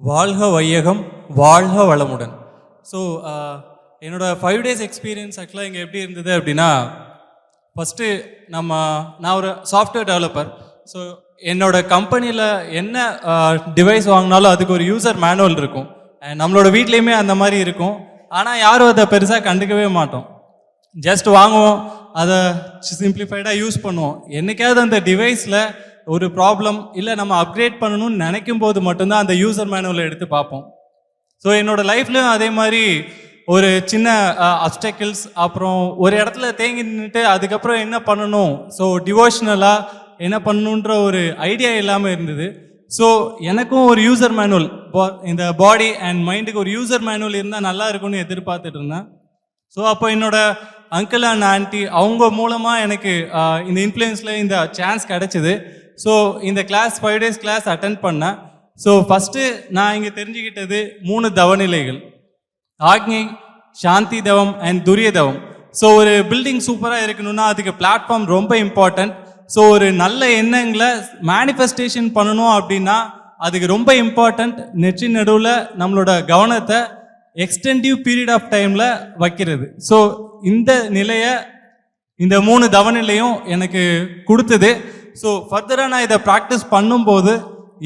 வாழ்க வையகம் வாழ்க வளமுடன். ஸோ uh, என்னோட ஃபைவ் டேஸ் எக்ஸ்பீரியன்ஸ் ஆக்சுவலாக இங்கே எப்படி இருந்தது அப்படின்னா ஃபஸ்ட்டு நம்ம நான் ஒரு சாஃப்ட்வேர் டெவலப்பர் ஸோ என்னோட கம்பெனியில் என்ன uh, டிவைஸ் வாங்கினாலும் அதுக்கு ஒரு யூசர் மேனுவல் இருக்கும். நம்மளோட வீட்லேயுமே அந்த மாதிரி இருக்கும். ஆனால் யாரும் அதை பெருசாக கண்டுக்கவே மாட்டோம். ஜஸ்ட் வாங்குவோம். அதை சிம்பிளிஃபைடாக யூஸ் பண்ணுவோம். என்னைக்காவது அந்த டிவைஸில் ஒரு ப்ராப்ளம் இல்லை நம்ம அப்கிரேட் பண்ணணும்னு நினைக்கும் போது மட்டும்தான் அந்த யூசர் மேனுவலை எடுத்து பார்ப்போம். ஸோ என்னோட லைஃப்லையும் அதே மாதிரி ஒரு சின்ன அப்டக்கிள்ஸ் அப்புறம் ஒரு இடத்துல தேங்கி நின்றுட்டு அதுக்கப்புறம் என்ன பண்ணணும்? ஸோ டிவோஷனலாக என்ன பண்ணணுன்ற ஒரு ஐடியா இல்லாமல் இருந்தது. ஸோ எனக்கும் ஒரு யூசர் மேனுவல் இந்த பாடி அண்ட் மைண்டுக்கு ஒரு யூசர் மேனுவல் இருந்தால் நல்லா இருக்கும்னு எதிர்பார்த்துட்டு இருந்தேன். ஸோ அப்போ என்னோட அங்கிள் அண்ட் ஆன்ட்டி அவங்க மூலமாக எனக்கு இந்த இன்ஃப்ளூயன்ஸில் இந்த சான்ஸ் கிடச்சிது. ஸோ இந்த class five days class attend பண்ணேன். ஸோ ஃபஸ்ட்டு நான் இங்கே தெரிஞ்சுக்கிட்டது மூணு தவநிலைகள். ஆக்னி சாந்தி தவம் அண்ட் துரிய தவம். ஸோ ஒரு பில்டிங் சூப்பராக இருக்கணும்னா அதுக்கு பிளாட்ஃபார்ம் ரொம்ப இம்பார்ட்டன்ட் ஸோ ஒரு நல்ல எண்ணங்களை மேனிஃபெஸ்டேஷன் பண்ணணும் அப்படின்னா அதுக்கு ரொம்ப இம்பார்ட்டண்ட் நெற்றி நடுவில் நம்மளோட கவனத்தை எக்ஸ்டென்டிவ் பீரியட் ஆஃப் டைமில் வைக்கிறது. ஸோ இந்த நிலையை இந்த மூணு தவநிலையும் எனக்கு கொடுத்தது. ஸோ ஃபர்தராக நான் இதை ப்ராக்டிஸ் பண்ணும்போது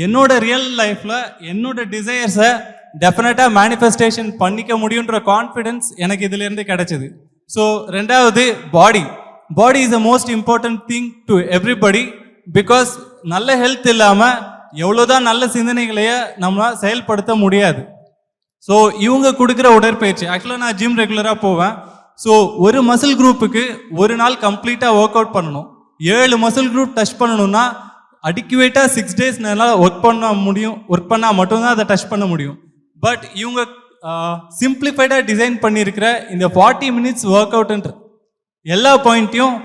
என்னோட ரியல் லைஃப்பில் என்னோட டிசையர்ஸை டெஃபினட்டாக மேனிஃபெஸ்டேஷன் பண்ணிக்க முடியுன்ற கான்ஃபிடென்ஸ் எனக்கு இதுலேருந்து கிடச்சிது. ஸோ ரெண்டாவது body body is the most important thing to everybody because நல்ல ஹெல்த் இல்லாமல் எவ்வளோதான் நல்ல சிந்தனைகளையே நம்மளால் செயல்படுத்த முடியாது. ஸோ இவங்க கொடுக்குற உடற்பயிற்சி. ஆக்சுவலாக நான் ஜிம் ரெகுலராக போவேன். ஸோ ஒரு மசில் குரூப்புக்கு ஒரு நாள் கம்ப்ளீட்டாக ஒர்க் அவுட் பண்ணணும். ஏழு மசில் குரூப் டச் பண்ணணும்னா அடிக்குவேட்டாக சிக்ஸ் டேஸ் நல்லா ஒர்க் பண்ண முடியும். ஒர்க் பண்ணால் மட்டும்தான் அதை டச் பண்ண முடியும். பட் இவங்க சிம்பிளிஃபைடாக டிசைன் பண்ணியிருக்கிற இந்த ஃபார்ட்டி மினிட்ஸ் ஒர்க் அவுட்ன்ற எல்லா பாயிண்ட்டையும்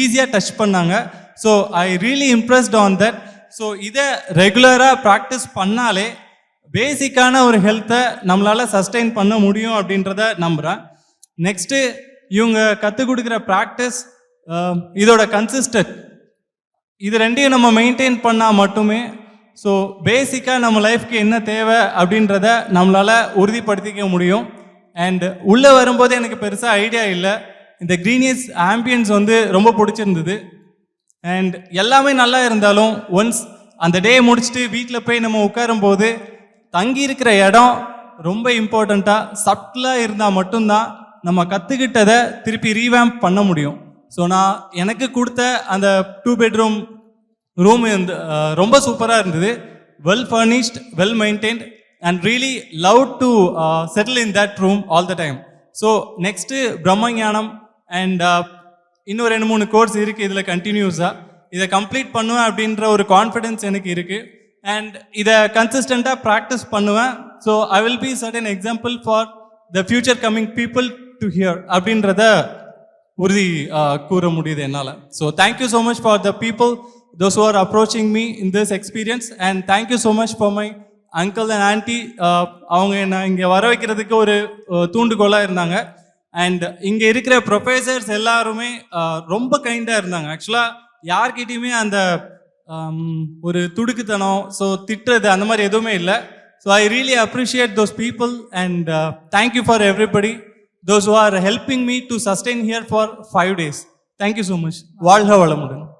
ஈஸியாக டச் பண்ணாங்க. So I really impressed on that so இதை ரெகுலராக ப்ராக்டிஸ் பண்ணாலே பேசிக்கான ஒரு ஹெல்த்தை நம்மளால் சஸ்டெயின் பண்ண முடியும் அப்படின்றத நம்புகிறேன் நெக்ஸ்ட்டு இவங்க கற்றுக் கொடுக்குற ப்ராக்டிஸ் Um, இதோட கன்சிஸ்டன்ட் இது ரெண்டையும் நம்ம மெயின்டைன் பண்ணால் மட்டுமே ஸோ பேசிக்காக நம்ம லைஃப்க்கு என்ன தேவை அப்படின்றத நம்மளால் உறுதிப்படுத்திக்க முடியும். அண்ட் உள்ளே வரும்போது எனக்கு பெருசாக ஐடியா இல்லை. இந்த க்ரீனியஸ் ஆம்பியன்ஸ் வந்து ரொம்ப பிடிச்சிருந்தது. அண்ட் எல்லாமே நல்லா இருந்தாலும் ஒன்ஸ் அந்த டே முடிச்சுட்டு வீட்டில் போய் நம்ம உட்காரும்போது தங்கி இருக்கிற இடம் ரொம்ப இம்பார்ட்டண்ட்டாக சப்டிலாக இருந்தால் மட்டும்தான் நம்ம கற்றுக்கிட்டதை திருப்பி ரீவேம்ப் பண்ண முடியும். ஸோ நான் எனக்கு கொடுத்த அந்த டூ பெட்ரூம் ரூம் வந்து ரொம்ப சூப்பராக இருந்தது. Well furnished well maintained and really love to settle in that room all the time so next பிரம்மஞானம் and இன்னும் ரெண்டு மூணு கோர்ஸ் இருக்குது இதில் கண்டினியூஸாக இதை கம்ப்ளீட் பண்ணுவேன் அப்படின்ற ஒரு கான்ஃபிடென்ஸ் எனக்கு இருக்குது அண்ட் இதை கன்சிஸ்டண்ட்டாக ப்ராக்டிஸ் பண்ணுவேன். So I will be certain example for the future coming people to here அப்படின்றத உறுதி கூற முடியுது என்னால். So thank you so much for the people those are approaching me in this experience and thank you so much for my uncle and aunty அவங்க என்னை இங்கே வர வைக்கிறதுக்கு ஒரு தூண்டுகோலாக இருந்தாங்க. அண்ட் இங்கே இருக்கிற ப்ரொஃபஸர்ஸ் எல்லாருமே ரொம்ப கைண்டாக இருந்தாங்க. ஆக்சுவலாக யார்கிட்டையுமே அந்த ஒரு துடுக்குத்தனம் ஸோ திட்டுறது அந்த மாதிரி எதுவுமே இல்லை. So I really appreciate those people and thank you for everybody those who are helping me to sustain here for five days. Thank you so much. Wow.